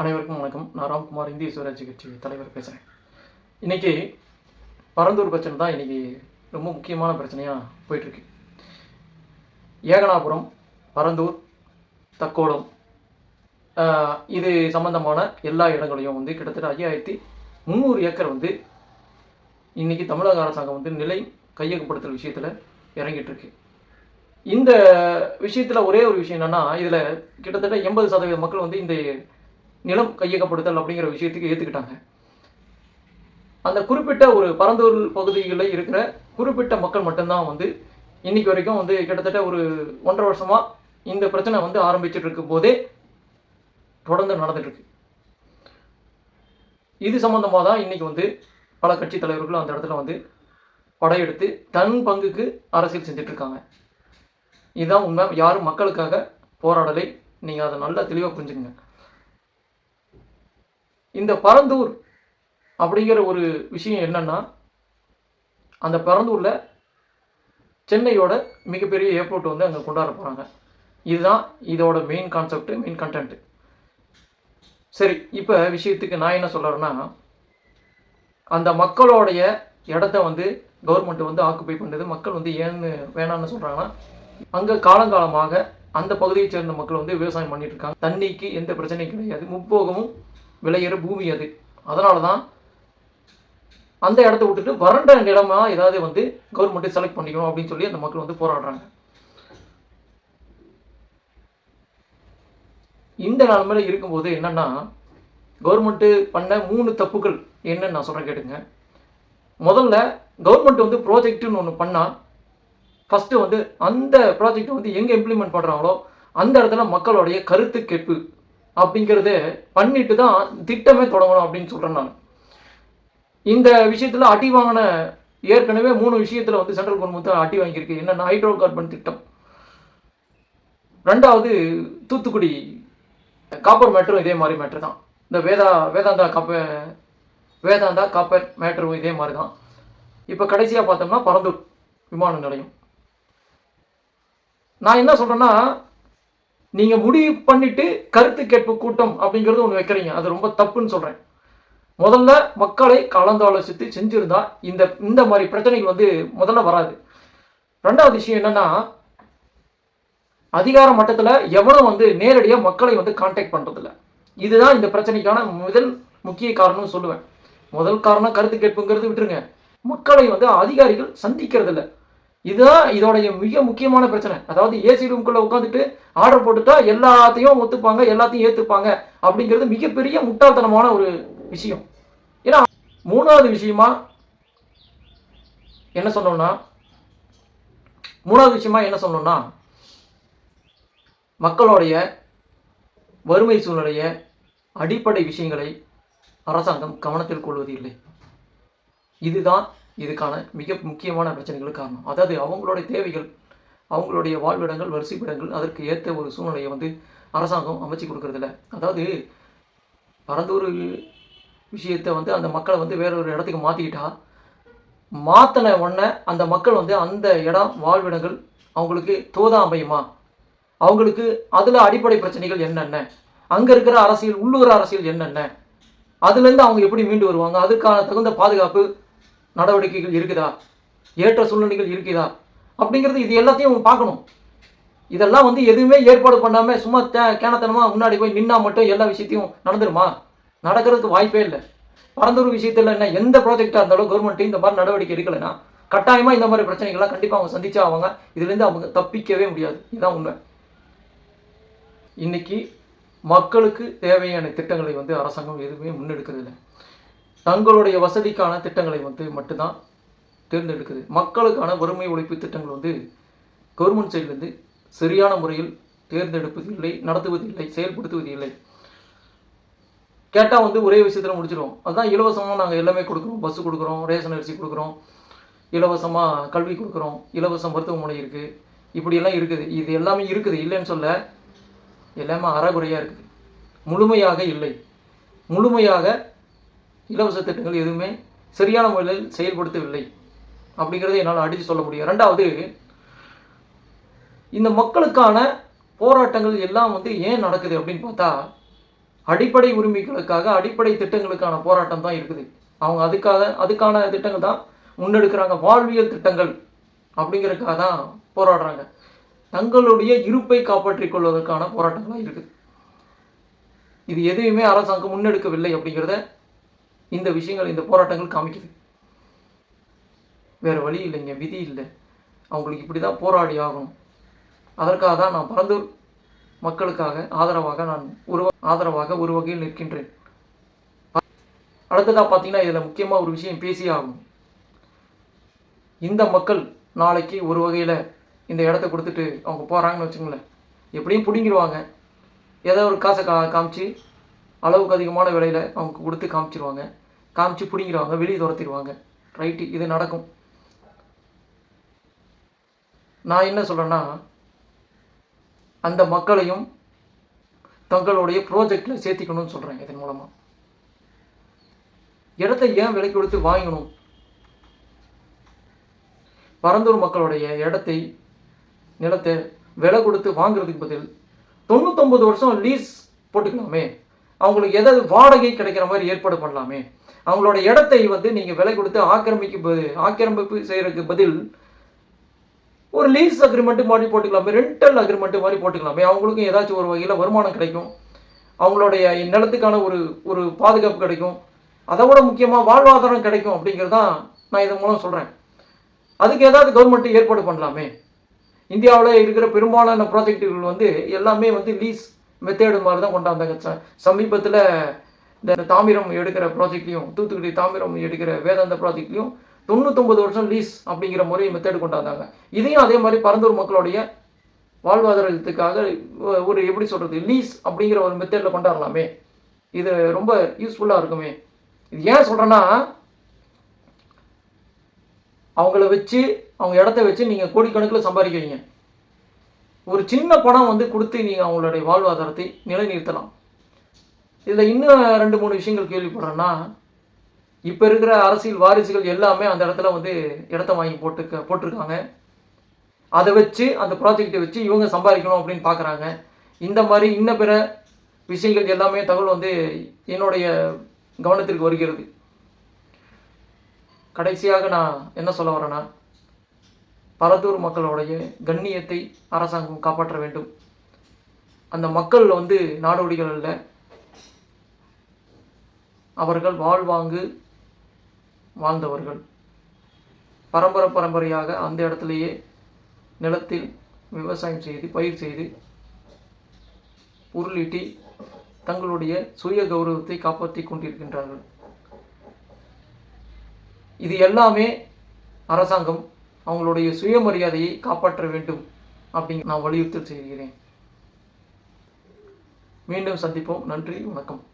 அனைவருக்கும் வணக்கம். நான் ராம்குமார் இந்திய சுயராட்சி கட்சி தலைவர் பேசுகிறேன் இன்றைக்கி பரந்தூர் பிரச்சனை தான் இன்றைக்கி ரொம்ப முக்கியமான பிரச்சனையாக போயிட்டுருக்கு. ஏகனாபுரம் பரந்தூர் தக்கோலம் இது சம்பந்தமான எல்லா இடங்களையும் வந்து கிட்டத்தட்ட ஐயாயிரத்தி முந்நூறு ஏக்கர் வந்து இன்றைக்கி தமிழக அரசாங்கம் வந்து நிலை கையகப்படுத்தல் விஷயத்தில் இறங்கிட்டுருக்கு. இந்த விஷயத்தில் ஒரே ஒரு விஷயம் என்னென்னா இதில் கிட்டத்தட்ட எண்பது சதவீத மக்கள் வந்து இந்த நிலம் கையகப்படுத்தல் அப்படிங்கிற விஷயத்துக்கு ஏற்றுக்கிட்டாங்க அந்த குறிப்பிட்ட ஒரு பரந்தூர் பகுதிகளில் இருக்கிற குறிப்பிட்ட மக்கள் மட்டும்தான் வந்து இன்னைக்கு வரைக்கும் வந்து கிட்டத்தட்ட ஒரு ஒன்றரை வருஷமாக இந்த பிரச்சனை வந்து ஆரம்பிச்சுட்டு இருக்கும் போதே தொடர்ந்து நடந்துட்டுருக்கு இது சம்மந்தமாக தான் இன்றைக்கி வந்து பல கட்சி தலைவர்களும் அந்த இடத்துல வந்து படையெடுத்து தன் பங்குக்கு அரசியல் செஞ்சிட்ருக்காங்க இதுதான் உண்மை. யாரும் மக்களுக்காக போராடலை. நீங்கள் அதை நல்லா தெளிவாக புரிஞ்சுக்கங்க. இந்த பரந்தூர் அப்படிங்கிற ஒரு விஷயம் என்னென்னா அந்த பரந்தூரில் சென்னையோட மிகப்பெரிய ஏர்போர்ட் வந்து அங்கே கொண்டாட போகிறாங்க இதுதான் இதோட மெயின் கான்செப்ட் மெயின் கண்டென்ட் சரி இப்போ விஷயத்துக்கு நான் என்ன சொல்கிறேன்னா அந்த மக்களோடைய இடத்த வந்து கவர்மெண்ட் வந்து ஆக்குப்பை பண்ணுது மக்கள் வந்து ஏன்னு வேணாம்னு சொல்கிறாங்கன்னா அங்கே காலங்காலமாக அந்த பகுதியை சேர்ந்த மக்கள் வந்து விவசாயம் பண்ணிட்டு இருக்காங்க. தண்ணிக்கு எந்த பிரச்சனையும் கிடையாது. முப்போகமும் விளையிற பூமி அது. அதனால தான் அந்த இடத்த விட்டுட்டு வறண்ட நிலமா ஏதாவது வந்து கவர்மெண்ட்டு செலக்ட் பண்ணிக்கணும் அப்படின்னு சொல்லி அந்த மக்கள் வந்து போராடுறாங்க. இந்த நிலைமையில இருக்கும்போது என்னென்னா கவர்மெண்ட்டு பண்ண மூணு தப்புகள் என்னன்னு நான் சொல்கிறேன் கேட்டுங்க. முதல்ல கவர்மெண்ட் வந்து ப்ராஜெக்ட்னு ஒன்று பண்ணால் ஃபஸ்ட்டு வந்து அந்த ப்ராஜெக்ட் வந்து எங்கே இம்ப்ளிமெண்ட் பண்ணுறாங்களோ அந்த இடத்துல மக்களுடைய கருத்து கேட்பு அப்படிங்கிறத பண்ணிட்டு தான் திட்டமே தொடங்கணும் அப்படின்னு சொல்கிறேன் நான். இந்த விஷயத்தில் அடி வாங்கின ஏற்கனவே மூணு விஷயத்தில் வந்து சென்ட்ரல் கவர்மெண்ட் தான் அடி வாங்கியிருக்கு. என்னென்ன ஹைட்ரோ கார்பன் திட்டம். ரெண்டாவது தூத்துக்குடி காப்பர் மேட்டரும் இதே மாதிரி மேட்ரு தான். இந்த வேதா வேதாந்தா காப்ப வேதாந்தா காப்பர் மேட்டரும் இதே மாதிரி தான். இப்போ கடைசியாக பார்த்தோம்னா பரந்தூர் விமான நிலையம். நான் என்ன சொல்கிறேன்னா நீங்கள் முடிவு பண்ணிட்டு கருத்து கேட்பு கூட்டம் அப்படிங்கிறது ஒன்று வைக்கிறீங்க. அது ரொம்ப தப்புன்னு சொல்கிறேன் முதல்ல மக்களை கலந்தாலோசித்து செஞ்சுருந்தா இந்த இந்த மாதிரி பிரச்சனைகள் வந்து முதல்ல வராது. ரெண்டாவது விஷயம் என்னன்னா அதிகார மட்டத்தில் எவ்வளோ வந்து நேரடியாக மக்களை வந்து கான்டாக்ட் பண்ணுறதில்ல இதுதான் இந்த பிரச்சனைக்கான முதல் முக்கிய காரணம்னு சொல்லுவேன். முதல் காரணம் கருத்து கேட்புங்கிறது விட்டுருங்க. மக்களை வந்து அதிகாரிகள் சந்திக்கிறதில்ல. இதுதான் இதோடைய மிக முக்கியமான பிரச்சனை. அதாவது ஏசி ரூம்குள்ளே உட்காந்துட்டு ஆர்டர் போட்டுட்டா எல்லாத்தையும் ஒத்துப்பாங்க எல்லாத்தையும் ஏற்றுப்பாங்க அப்படிங்கிறது மிகப்பெரிய முட்டாள்தனமான ஒரு விஷயம். ஏன்னா மூணாவது விஷயமா என்ன சொன்னோம்னா மூணாவது விஷயமா என்ன சொன்னோம்னா மக்களுடைய வறுமை சூழ்நிலைய அடிப்படை விஷயங்களை அரசாங்கம் கவனத்தில் கொள்வது இல்லை இதுதான் இதுக்கான மிக முக்கியமான பிரச்சனைகளுக்கு காரணம். அதாவது அவங்களுடைய தேவைகள் அவங்களுடைய வாழ்விடங்கள் வரிசைப்பிடங்கள் அதற்கு ஏற்ற ஒரு சூழ்நிலையை வந்து அரசாங்கம் அமைச்சு கொடுக்கறதில்ல. அதாவது பரந்தூர் விஷயத்தை வந்து அந்த மக்களை வந்து வேற ஒரு இடத்துக்கு மாற்றிக்கிட்டா மாற்றின உடனே அந்த மக்கள் வந்து அந்த இடம் வாழ்விடங்கள் அவங்களுக்கு தோதா அமையுமா அவங்களுக்கு அதில் அடிப்படை பிரச்சனைகள் என்னென்ன? அங்கே இருக்கிற அரசியல் உள்ளூர் அரசியல் என்னென்ன? அதுலேருந்து அவங்க எப்படி மீண்டு வருவாங்க? அதுக்கான தகுந்த பாதுகாப்பு நடவடிக்கைகள் இருக்குதா? ஏற்ற சூழ்நிலைகள் இருக்குதா? அப்படிங்கிறது இது எல்லாத்தையும் அவங்க பார்க்கணும். இதெல்லாம் வந்து எதுவுமே ஏற்பாடு பண்ணாமல் சும்மா தே கேனத்தனமாக முன்னாடி போய் நின்னா மட்டும் எல்லா விஷயத்தையும் நடந்துருமா? நடக்கிறதுக்கு வாய்ப்பே இல்லை. பரந்தூர் விஷயத்தில் என்ன எந்த ப்ராஜெக்டாக இருந்தாலும் கவர்மெண்ட்டும் இந்த மாதிரி நடவடிக்கை எடுக்கலைன்னா கட்டாயமாக இந்த மாதிரி பிரச்சனைகள்லாம் கண்டிப்பாக அவங்க சந்திச்சா அவங்க இதுலேருந்து அவங்க தப்பிக்கவே முடியாது. இதுதான் உண்மை. இன்னைக்கு மக்களுக்கு தேவையான திட்டங்களை வந்து அரசாங்கம் எதுவுமே முன்னெடுக்கிறதில்ல. தங்களுடைய வசதிக்கான திட்டங்களை வந்து மட்டும்தான் தேர்ந்தெடுக்குது. மக்களுக்கான வறுமை ஒழிப்பு திட்டங்கள் வந்து கவர்மெண்ட் சைட்லேருந்து சரியான முறையில் தேர்ந்தெடுப்பது இல்லை நடத்துவது இல்லை செயல்படுத்துவது இல்லை கேட்டால் வந்து ஒரே விஷயத்தில் முடிச்சிடும் அதுதான் இலவசமாக நாங்கள் எல்லாமே கொடுக்குறோம். பஸ்ஸு கொடுக்குறோம் ரேஷன் அரிசி கொடுக்குறோம் இலவசமாக கல்வி கொடுக்குறோம் இலவச மருத்துவமனை இருக்குது இப்படியெல்லாம் இருக்குது. இது எல்லாமே இருக்குது. இல்லைன்னு சொல்ல எல்லாமே அறகுறையாக இருக்குது. முழுமையாக இல்லை. முழுமையாக இலவச திட்டங்கள் எதுவுமே சரியான முறையில் செயல்படுத்தவில்லை. அப்படிங்கிறத என்னால் அடித்து சொல்ல முடியும். ரெண்டாவது இந்த மக்களுக்கான போராட்டங்கள் எல்லாம் வந்து ஏன் நடக்குது அப்படின்னு பார்த்தா அடிப்படை உரிமைகளுக்காக அடிப்படை திட்டங்களுக்கான போராட்டம் தான் இருக்குது. அவங்க அதுக்காக அதுக்கான திட்டங்கள் தான் முன்னெடுக்கிறாங்க. வாழ்வியல் திட்டங்கள் அப்படிங்கிறதுக்காக தான் போராடுறாங்க. தங்களுடைய இருப்பை காப்பாற்றிக் கொள்வதற்கான போராட்டங்களாக இருக்குது. இது எதையுமே அரசாங்கம் முன்னெடுக்கவில்லை அப்படிங்கிறத இந்த விஷயங்கள் இந்த போராட்டங்கள் காமிக்குது. வேறு வழி இல்லைங்க விதி இல்லை. அவங்களுக்கு இப்படி தான் போராடி ஆகணும். அதற்காக தான் நான் பரந்தூர் மக்களுக்காக ஆதரவாக நான் ஒரு ஆதரவாக ஒரு வகையில் நிற்கின்றேன். அடுத்ததாக பார்த்தீங்கன்னா இதில் முக்கியமாக ஒரு விஷயம் பேசியே ஆகும் இந்த மக்கள் நாளைக்கு ஒரு வகையில் இந்த இடத்த கொடுத்துட்டு அவங்க போகிறாங்கன்னு வச்சுங்களேன் எப்படியும் பிடிங்கிடுவாங்க. ஏதோ ஒரு காசை கா காமிச்சு அளவுக்கு அதிகமான விலையில் அவங்க கொடுத்து காமிச்சிருவாங்க. காமிச்சு பிடிங்கிடுவாங்க வெளியே துரத்திடுவாங்க ரைட்டு இது நடக்கும். நான் என்ன சொல்கிறேன்னா அந்த மக்களையும் தங்களுடைய ப்ராஜெக்டில் சேர்த்திக்கணும்னு சொல்கிறேன் இதன் மூலமாக இடத்தை ஏன் விலை கொடுத்து வாங்கணும்? பரந்தூர் மக்களுடைய இடத்தை நிலத்தை விலை கொடுத்து வாங்குறதுக்கு பதில் தொண்ணூத்தொம்பது வருஷம் லீஸ் போட்டுக்கலாமே. அவங்களுக்கு எதாவது வாடகை கிடைக்கிற மாதிரி ஏற்பாடு பண்ணலாமே. அவங்களோட இடத்தை வந்து நீங்கள் விலை கொடுத்து ஆக்கிரமிக்கு ஆக்கிரமிப்பு செய்கிறதுக்கு பதில் ஒரு லீஸ் அக்ரிமெண்ட்டு மாதிரி போட்டுக்கலாமே ரெண்டல் அக்ரிமெண்ட்டு மாதிரி போட்டுக்கலாமே. அவங்களுக்கும் ஏதாச்சும் ஒரு வகையில் வருமானம் கிடைக்கும். அவங்களுடைய நிலத்துக்கான ஒரு ஒரு பாதுகாப்பு கிடைக்கும். அதை விட முக்கியமாக வாழ்வாதாரம் கிடைக்கும் அப்படிங்கிறது தான் நான் இதன் மூலம் சொல்கிறேன் அதுக்கு ஏதாவது கவர்மெண்ட் ஏற்பாடு பண்ணலாமே. இந்தியாவில் இருக்கிற பெரும்பாலான ப்ராஜெக்டுகள் வந்து எல்லாமே வந்து லீஸ் மெத்தேடு மாதிரி தான் கொண்டாந்தாங்க. சார் சமீபத்தில் இந்த தாமிரம் எடுக்கிற ப்ராஜெக்ட்லையும் தூத்துக்குடி தாமிரம் எடுக்கிற வேதாந்த ப்ராஜெக்ட்லையும் தொண்ணூத்தொம்பது வருஷம் லீஸ் அப்படிங்கிற முறையை மெத்தேடு கொண்டாந்தாங்க. இதையும் அதே மாதிரி பரந்தூர் மக்களுடைய வாழ்வாதாரத்துக்காக ஒரு எப்படி சொல்கிறது லீஸ் அப்படிங்கிற ஒரு மெத்தேடில் கொண்டாடலாமே. இது ரொம்ப யூஸ்ஃபுல்லாக இருக்குமே. இது ஏன் சொல்கிறேன்னா அவங்கள வச்சு அவங்க இடத்த வச்சு நீங்கள் கோடிக்கணக்கில் சம்பாதிக்கிறீங்க. ஒரு சின்ன பணம் வந்து கொடுத்து நீங்கள் அவங்களுடைய வாழ்வாதாரத்தை நிலைநிறுத்தலாம். இதில் இன்னும் ரெண்டு மூணு விஷயங்கள் கேள்விப்படுறேன்னா இப்போ இருக்கிற அரசியல் வாரிசுகள் எல்லாமே அந்த இடத்துல வந்து இடத்த வாங்கி போட்டுக்க போட்டிருக்காங்க. அதை வச்சு அந்த ப்ராஜெக்டை வச்சு இவங்க சம்பாதிக்கணும் அப்படின்னு பார்க்குறாங்க இந்த மாதிரி இன்ன பிற விஷயங்கள் எல்லாமே தகவல் வந்து என்னுடைய கவனத்திற்கு வருகிறது. கடைசியாக நான் என்ன சொல்ல வரேன்னா பரதூர் மக்களுடைய கண்ணியத்தை அரசாங்கம் காப்பாற்ற வேண்டும். அந்த மக்கள் வந்து நாடோடிகள் அல்ல. அவர்கள் வாழ்வாங்கு வாழ்ந்தவர்கள். பரம்பரை பரம்பரையாக அந்த இடத்துலையே நிலத்தில் விவசாயம் செய்து பயிர் செய்து பொருளீட்டி தங்களுடைய சுய கௌரவத்தை காப்பாற்றி கொண்டிருக்கின்றார்கள். இது எல்லாமே அரசாங்கம் அவங்களுடைய சுயமரியாதையை காப்பாற்ற வேண்டும் அப்படின்னு நான் வலியுறுத்தல் செய்கிறேன். மீண்டும் சந்திப்போம். நன்றி. வணக்கம்.